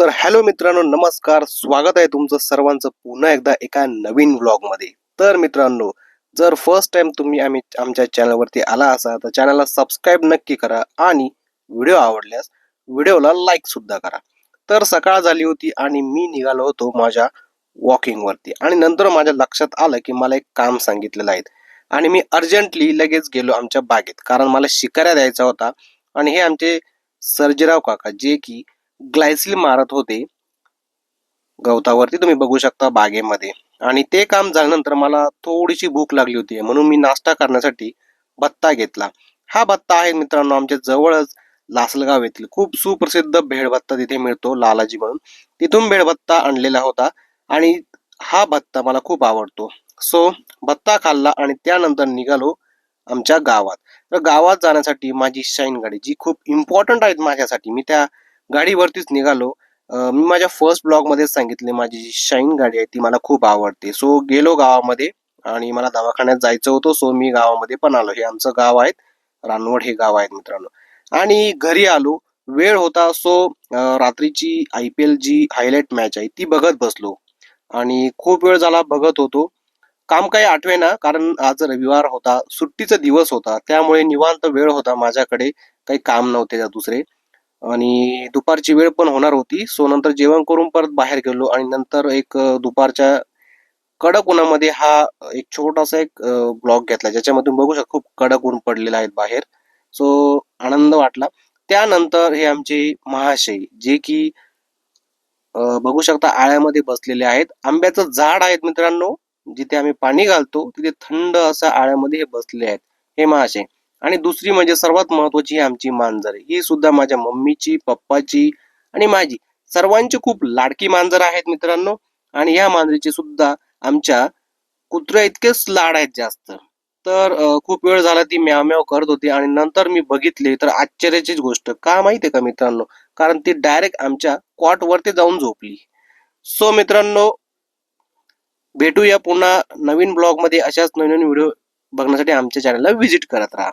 तर हॅलो मित्रांनो नमस्कार. स्वागत आहे तुमचं सर्वांचं पुन्हा एकदा एका नवीन मध्ये तर मित्रांनो जर फर्स्ट टाइम तुम्ही आम्ही आमच्या चॅनलवरती आला असाल तर चॅनलला सबस्क्राईब नक्की करा आणि व्हिडिओ आवडल्यास व्हिडिओला लाईक सुद्धा करा. तर सकाळ झाली होती आणि मी निघालो होतो माझ्या वॉकिंगवरती आणि नंतर माझ्या लक्षात आलं की मला एक काम सांगितलेलं आहे. आणि मी अर्जंटली लगेच गेलो आमच्या बागेत. कारण मला शिकाऱ्या द्यायचा होता. आणि हे आमचे सर्जेराव काका जे की ग्लायसिल मारत होते. गवतावरती तुम्ही बघू शकता बागेमध्ये. आणि ते काम झाल्यानंतर मला थोडीशी भूक लागली होती. म्हणून मी नाश्ता करण्यासाठी भत्ता घेतला. हा भत्ता आहे मित्रांनो आमच्या जवळच लासलगाव येथील खूप सुप्रसिद्ध भेळभत्ता तिथे मिळतो लालाजी म्हणून. तिथून भेळभत्ता आणलेला होता आणि हा भत्ता मला खूप आवडतो. सो भत्ता खाल्ला आणि त्यानंतर निघालो आमच्या गावात. तर गावात जाण्यासाठी माझी शाईन गाडी जी खूप इम्पॉर्टंट आहेत माझ्यासाठी मी त्या गाडीवरतीच निघालो. मी माझ्या फर्स्ट ब्लॉगमध्येच सांगितले माझी जी शाईन गाडी आहे ती मला खूप आवडते. सो गेलो गावामध्ये आणि मला दवाखान्यात जायचं होतं सो मी गावामध्ये पण आलो. हे आमचं गाव आहेत रानवड हे गाव आहेत मित्रांनो. आणि घरी आलो वेळ होता सो रात्रीची आय पी एल जी हायलाईट मॅच आहे ती बघत बसलो. आणि खूप वेळ झाला बघत होतो. काम काही आठवे ना कारण आज रविवार होता सुट्टीचा दिवस होता त्यामुळे निवांत वेळ होता माझ्याकडे. काही काम नव्हते त्या दुसरे. आणि दुपारची वेळ पण होणार होती. सो नंतर जेवण करून परत बाहेर गेलो आणि नंतर एक दुपारच्या कडक उन्हामध्ये हा एक छोटासा एक ब्लॉग घेतला ज्याच्यामधून बघू शकतो खूप कडक ऊन पडलेला आहे बाहेर. सो आनंद वाटला. त्यानंतर हे आमचे महाशय जे की बघू शकता आळ्यामध्ये बसलेले आहेत. आंब्याचं झाड आहेत मित्रांनो जिथे आम्ही पाणी घालतो तिथे थंड असा आळ्यामध्ये हे बसले आहेत. हे महाशय. आणि दुसरी म्हणजे सर्वात महत्वाची आमची मांजर. ही सुद्धा माझ्या मम्मीची पप्पाची आणि माझी. सर्वांची खूप लाडकी मांजर आहेत मित्रांनो. आणि या मांजरीची सुद्धा आमच्या कुत्र्या इतकेच लाड आहेत जास्त. तर खूप वेळ झाला ती म्याव म्याव करत होती आणि नंतर मी बघितले तर आश्चर्याचीच गोष्ट. का माहितीये का मित्रांनो? कारण ती डायरेक्ट आमच्या कॉट वरती जाऊन झोपली. सो मित्रांनो भेटूया पुन्हा नवीन ब्लॉगमध्ये अशाच नवीन नवीन व्हिडिओ बघण्यासाठी आमच्या चॅनलला व्हिजिट करत राहा.